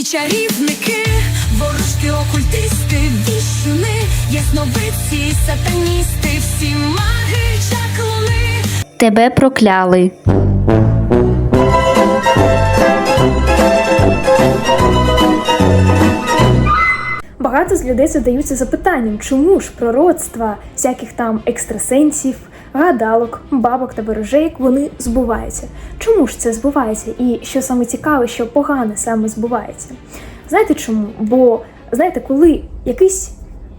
всі чарівники, ворожки, окультисти, віщуни, ясновидці, сатаністи, всі маги, чаклуни. Тебе прокляли. Багато з людей задаються запитанням, чому ж пророцтва всяких там екстрасенсів, гадалок, бабок та ворожеїк вони збуваються. Чому ж це збувається? І що саме цікаве, що погане саме збувається? Знаєте чому? Бо знаєте, коли якийсь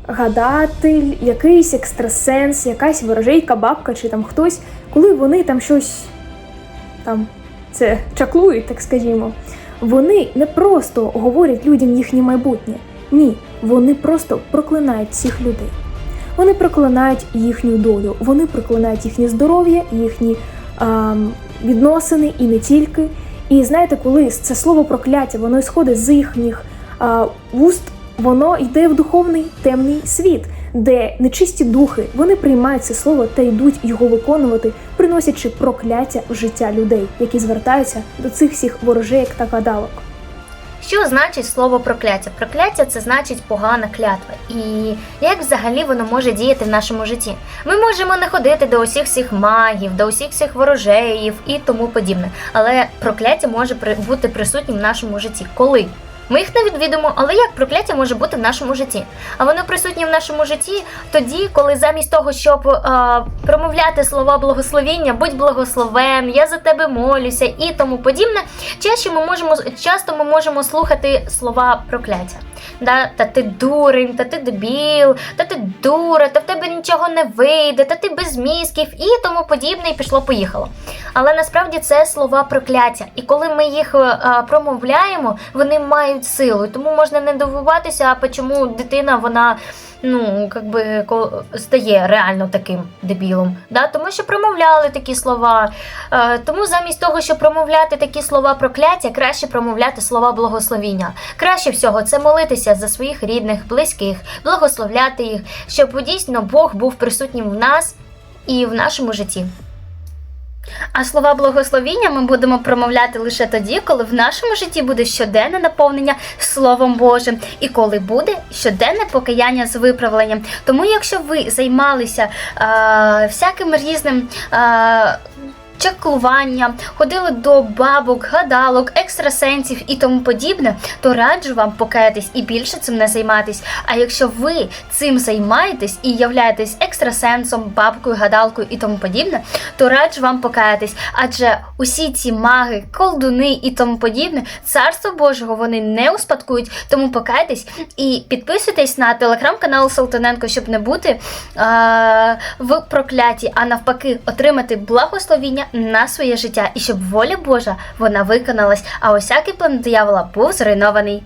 гадатель, якийсь екстрасенс, якась ворожейка, бабка чи там хтось, коли вони там щось там це чаклують, так скажімо, вони не просто говорять людям їхнє майбутнє. Ні, вони просто проклинають всіх людей. Вони проклинають їхню долю, вони проклинають їхнє здоров'я, їхні ам, відносини і не тільки. І знаєте, коли це слово прокляття, воно ісходить з їхніх а, вуст, воно йде в духовний темний світ, де нечисті духи вони приймають це слово та йдуть його виконувати, приносячи прокляття в життя людей, які звертаються до цих всіх ворожеїк та гадалок. Що значить слово прокляття? Прокляття це значить погана клятва. І як взагалі воно може діяти в нашому житті? Ми можемо не ходити до усіх всіх магів, до усіх всіх ворожеїв і тому подібне. Але прокляття може бути присутнім в нашому житті. Коли? Ми їх не відвідуємо, але як прокляття може бути в нашому житті? А воно присутнє в нашому житті тоді, коли замість того, щоб а, промовляти слова благословіння, будь благословен, я за тебе молюся і тому подібне, Чаще ми можемо часто ми можемо слухати слова прокляття. Да, та ти дурень, та ти дебіл, та ти дура, та в тебе нічого не вийде, та ти без мізків і тому подібне, і пішло поїхало. Але насправді це слова прокляття. І коли ми їх е, промовляємо, вони мають силу. Тому можна не дивуватися, а чому дитина вона ну, как би, ко- стає реально таким дебілом. Да? Тому що промовляли такі слова. Е, тому замість того, щоб промовляти такі слова прокляття, краще промовляти слова благословіння. Краще всього це молитися за своїх рідних, близьких, благословляти їх, щоб дійсно Бог був присутнім в нас і в нашому житті. А слова благословіння ми будемо промовляти лише тоді, коли в нашому житті буде щоденне наповнення Словом Божим, і коли буде щоденне покаяння з виправленням. Тому, якщо ви займалися е, всяким різним. Е, Чаклування, ходили до бабок, гадалок, екстрасенсів і тому подібне, то раджу вам покаятись і більше цим не займатись. А якщо ви цим займаєтесь і являєтесь екстрасенсом, бабкою, гадалкою і тому подібне, то раджу вам покаятись. Адже усі ці маги, колдуни і тому подібне, царство Божого вони не успадкують. Тому покайтесь і підписуйтесь на телеграм-канал Салтаненко, щоб не бути е- в прокляті, а навпаки, отримати благословіння на своє життя і щоб воля Божа вона виконалась, а усякий план диявола був зруйнований.